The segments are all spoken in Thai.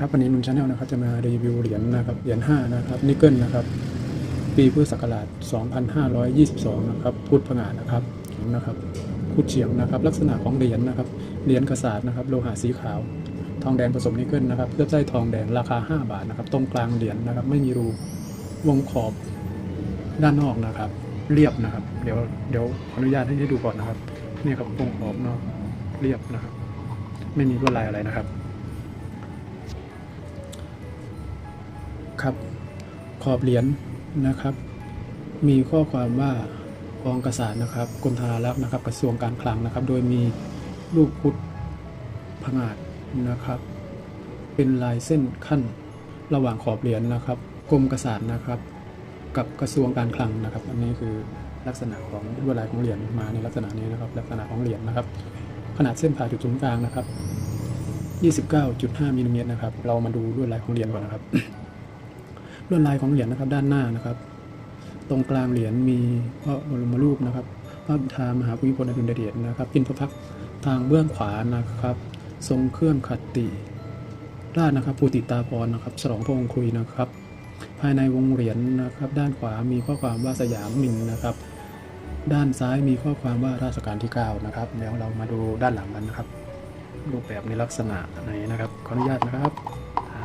ครับวันนี้นุนชาแนลนะครับจะมารีวิวเหรียญนะครับเหรียญ5นะครับนิกเกิลนะครับ ปีพุทธศักราช 2522 นะครับพุทธผงานะครับนะครับพุทธเฉียงนะครับ ลักษณะของเหรียญนะครับเหรียญกระสาดนะครับโลหะสีขาว ทองแดงผสมนิกเกิลนะครับเคลือบไส้ทองแดงราคา 5 บาทนะครับตรงกลางเหรียญนะครับ ไม่มีรูวงขอบด้านนอกนะครับ เรียบนะครับ เดี๋ยวเดี๋ยวขออนุญาตให้ให้ดูก่อนนะครับนี่ครับวงขอบนอกเรียบนะครับ ไม่มีลวดลายอะไรนะครับ ครับ ขอบเหรียญนะครับ มีข้อความว่ากองกษัตริย์นะครับกรมธนารักษ์นะครับ กระทรวงการคลังนะครับ โดยมีรูปพุทธผงาดนะครับ เป็นลายเส้นขั้นระหว่างขอบเหรียญนะครับ กรมกษัตริย์นะครับ กับกระทรวงการคลังนะครับ อันนี้คือลักษณะของลวดลายของเหรียญมาในลักษณะนี้นะครับ ลักษณะของเหรียญนะครับ ขนาดเส้นผ่าจุดศูนย์กลางนะครับ 29.5มิลลิเมตรนะครับ เรามาดูลวดลายของเหรียญก่อนนะครับ ลวดลายของเหรียญนะครับด้านหน้านะครับ ตรงกลางเหรียญมีพระบรมรูปนะครับพระบิดามหาภูมิพลอดุลยเดชนะครับกินพระพักทางเบื้องขวานะครับ ทรงเครื่องขัตติราชนะครับภูติตาพรนะครับฉลองพระองค์คุยนะครับ ภายในวงเหรียญนะครับ ด้านขวามีข้อความว่าสยามมินนะครับ ด้านซ้ายมีข้อความว่าราชการที่ 9 นะครับเดี๋ยวเรามาดูด้านหลังกันนะครับ รูปแบบในลักษณะไหนนะครับขออนุญาตนะครับอ่า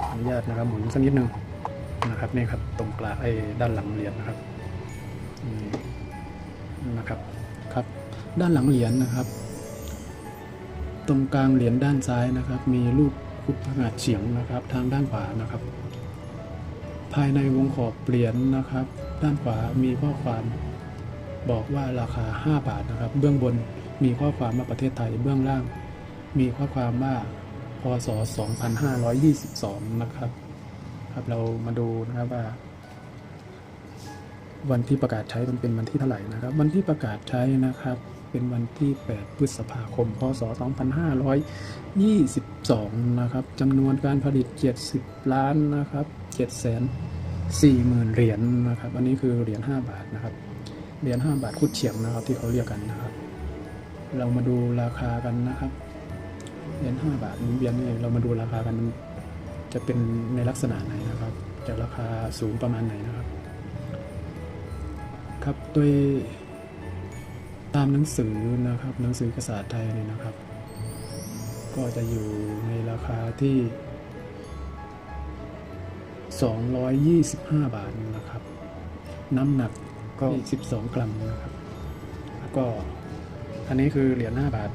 ขออนุญาตนะครับหมุนสักนิดหนึ่ง นะครับนี่ครับตรงกลางไอ้ด้านหลังเหรียญนะครับนี่นะครับครับ ด้านหลังเหรียญนะครับ ตรงกลางเหรียญด้านซ้ายนะครับ มีรูปพุทธผงาดเฉียงนะครับ ทางด้านขวานะครับ ภายในวงขอบเหรียญนะครับ ด้านขวามีข้อความบอกว่าราคา 5 บาทนะครับ เบื้องบนมีข้อความว่าประเทศไทยเบื้องล่าง มีข้อความว่าพศ 2522 นะครับ ครับเรามาดูนะครับว่า วันที่ประกาศใช้มันเป็นวันที่เท่าไหร่นะครับ วันที่ประกาศใช้นะครับเป็นวันที่ 8 พฤษภาคม พศ 2522 นะครับจำนวนการผลิต 70 ล้านนะครับ7แสน4หมื่นเหรียญนะครับ อันนี้คือเหรียญ 5 บาทนะครับ เหรียญ 5 บาทคุดเฉียงนะครับ ที่เขาเรียกกันนะครับ เรามาดูราคากันนะครับ เหรียญ 5 บาทเหมุนเวียนนี่เรามาดูราคากันมัน จะเป็นในลักษณะไหนนะครับ จะราคาสูงประมาณไหนนะครับ ครับโดยตามหนังสือนะครับหนังสือภาษาไทยเนี่ยนะครับ ก็จะอยู่ในราคาที่ 225 บาทนะครับ น้ำหนักก็ 12 กรัมนะครับแล้วก็อันนี้คือเหรียญ5บาท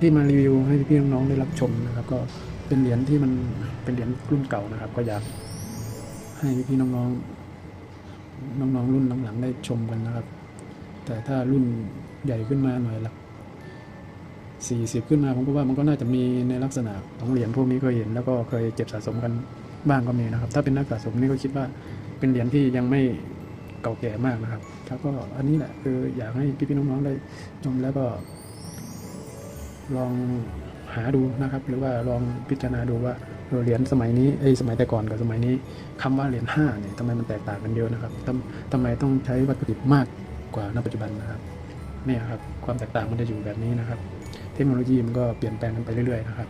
ที่มารีวิวให้พี่ๆน้องๆได้รับชมนะครับ ก็ เป็นเหรียญที่มันเป็นเหรียญรุ่นเก่านะครับ ก็อยากให้พี่ๆน้องน้องๆรุ่นหลังๆได้ชมกันนะครับ แต่ถ้ารุ่นใหญ่ขึ้นมาหน่อยละสี่สิบขึ้นมาผมก็ว่ามันก็น่าจะมีในลักษณะของเหรียญพวกนี้เคยเห็น แล้วก็เคยเก็บสะสมกันบ้างก็มีนะครับ ถ้าเป็นนักสะสมนี่ก็คิดว่าเป็นเหรียญที่ยังไม่เก่าแก่มากนะครับครับก็อันนี้แหละคืออยากให้พี่ๆน้องๆได้ชมแล้วก็ลอง หาดูนะครับ หรือว่าลองพิจารณาดูว่าเหรียญสมัยนี้เอ้สมัยแต่ก่อนกับสมัยนี้คำว่าเหรียญห้าเนี่ยทำไมมันแตกต่างกันเยอะนะครับทำทำไมต้องใช้วัตถุดิบมากกว่าณปัจจุบันนะครับเนี่ยครับความแตกต่างมันจะอยู่แบบนี้นะครับ เทคโนโลยีมันก็เปลี่ยนแปลงกันไปเรื่อยๆนะครับ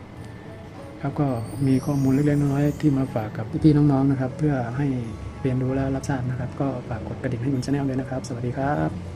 ครับก็มีข้อมูลเล็กๆน้อยๆที่มาฝากกับพี่ๆน้องๆนะครับ เพื่อให้เรียนรู้และรับทราบนะครับ ก็ฝากกดกระดิ่งให้มุนชาแนลด้วยนะครับ สวัสดีครับ